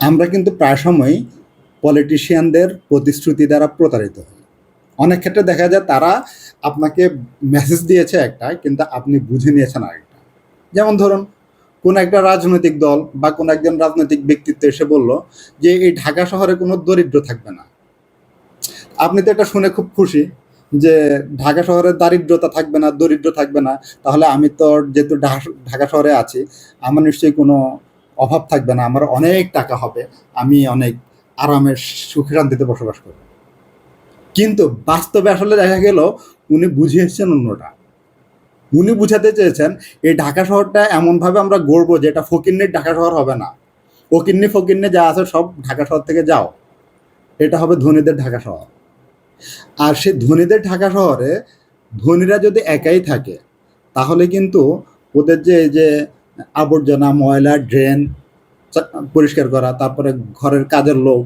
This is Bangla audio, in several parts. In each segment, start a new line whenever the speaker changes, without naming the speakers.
আমরা কিন্তু প্রায় সময়ই পলিটিশিয়ানদের প্রতিশ্রুতি দ্বারা প্রতারিত হই। অনেক ক্ষেত্রে দেখা যায় তারা আপনাকে মেসেজ দিয়েছে একটা, কিন্তু আপনি বুঝে নিয়েছেন আরেকটা। যেমন ধরুন, কোন একটা রাজনৈতিক দল বা কোন একজন রাজনৈতিক ব্যক্তিত্ব এসে বলল যে, এই ঢাকা শহরে কোনো দরিদ্র থাকবে না। আপনি তো এটা শুনে খুব খুশি যে, ঢাকা শহরে দারিদ্রতা থাকবে না, দরিদ্র থাকবে না, তাহলে আমি তো যেহেতু ঢাকা শহরে আছি, আমার নিশ্চয়ই কোনো অভাব থাকবে না, আমার অনেক টাকা হবে, আমি অনেক আরামের সুখে শান্তিতে বসবাস করব। কিন্তু বাস্তবে আসলে দেখা গেল উনি বুঝিয়েছেন অন্যটা। উনি বুঝাতে চেয়েছেন, এই ঢাকা শহরটা এমনভাবে আমরা গড়বো যে এটা ঢাকা শহর হবে না। ফকিন্নি ফকিন্নি যা আছে সব ঢাকা শহর থেকে যাও। এটা হবে ধনীদের ঢাকা শহর। আর সে ধনীদের ঢাকা শহরে ধনীরা যদি একাই থাকে, তাহলে কিন্তু ওদের যে, এই যে আবর্জনা, ময়লা, ড্রেন পরিষ্কার করা, তারপরে ঘরের কাজের লোক।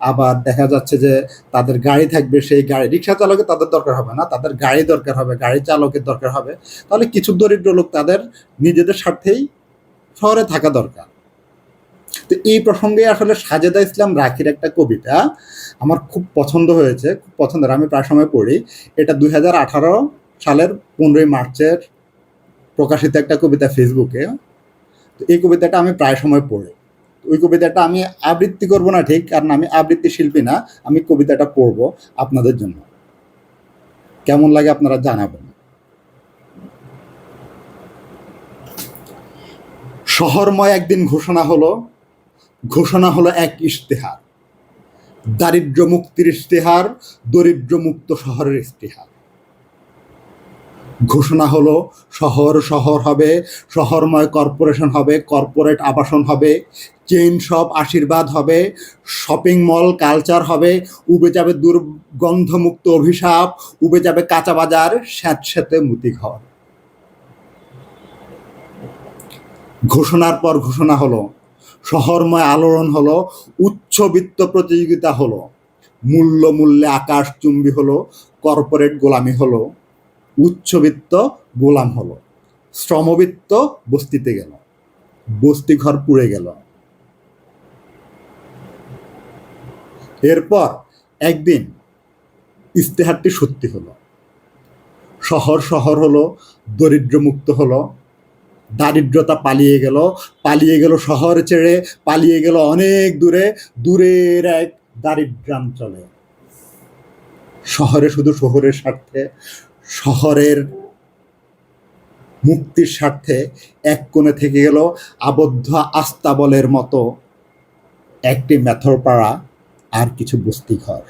আবার দেখা যাচ্ছে যে তাদের গাড়ি থাকবে, সেই গাড়ি, রিক্সা চালকের তাদের দরকার হবে না, তাদের গাড়ি দরকার হবে, গাড়ি চালকের দরকার হবে। তাহলে কিছু দরিদ্র লোক তাদের নিজেদের স্বার্থেই শহরে থাকা দরকার। তো এই প্রসঙ্গে আসলে সাজেদা ইসলাম রাখির একটা কবিতা আমার খুব পছন্দ হয়েছে, খুব পছন্দের, আমি প্রায় সময় পড়ি। এটা দু হাজার আঠারো সালের পনেরোই মার্চের প্রকাশিত একটা কবিতা ফেসবুকে তো এই কবিতাটা আমি প্রায় সময় পড়ি। ওই কবিতাটা আমি আবৃত্তি করব না ঠিক, কারণ আমি আবৃত্তি শিল্পী না, আমি কবিতাটা পড়ব আপনাদের জন্য। কেমন লাগে আপনারা জানাবেন? শহরময় একদিন ঘোষণা হলো ঘোষণা হলো এক ইশতেহার। দারিদ্র মুক্তির ইশতেহার দরিদ্র মুক্ত শহরের ইশতেহার। ঘোষণা হলো, শহর শহর হবে, শহরময় কর্পোরেশন হবে, কর্পোরেট আবাসন হবে, চেইন শপ আশীর্বাদ হবে, শপিং মল কালচার হবে, উবে যাবে দুর্গন্ধমুক্ত অভিশাপ, উবে যাবে কাঁচা বাজার স্যাঁতস্যাঁতে মুতিঘর ঘোষণার পর ঘোষণা হলো, শহরময় আলোড়ন হলো উচ্চবিত্ত প্রতিযোগিতা হলো মূল্য মূল্যে আকাশ চুম্বি হলো, কর্পোরেট গোলামি হলো। উচ্চবিত্ত গোলাম হলো শ্রমবিত্ত বস্তিতে গেল বস্তি ঘর পুড়ে গেল। এরপর একদিন ইস্তেহারটি সত্যি হলো, শহর শহর হলো দরিদ্র মুক্ত হলো, দারিদ্রতা পালিয়ে গেল পালিয়ে গেল শহর ছেড়ে, পালিয়ে গেল অনেক দূরে, দূরের এক দারিদ্রাঞ্চলে। শহরে শুধু শহরের স্বার্থে শহরের মুক্তির স্বার্থে এক কোণে থেকে গেল আবদ্ধ আস্তাবলের মতো একটি মেথরপাড়া আর কিছু বস্তি ঘর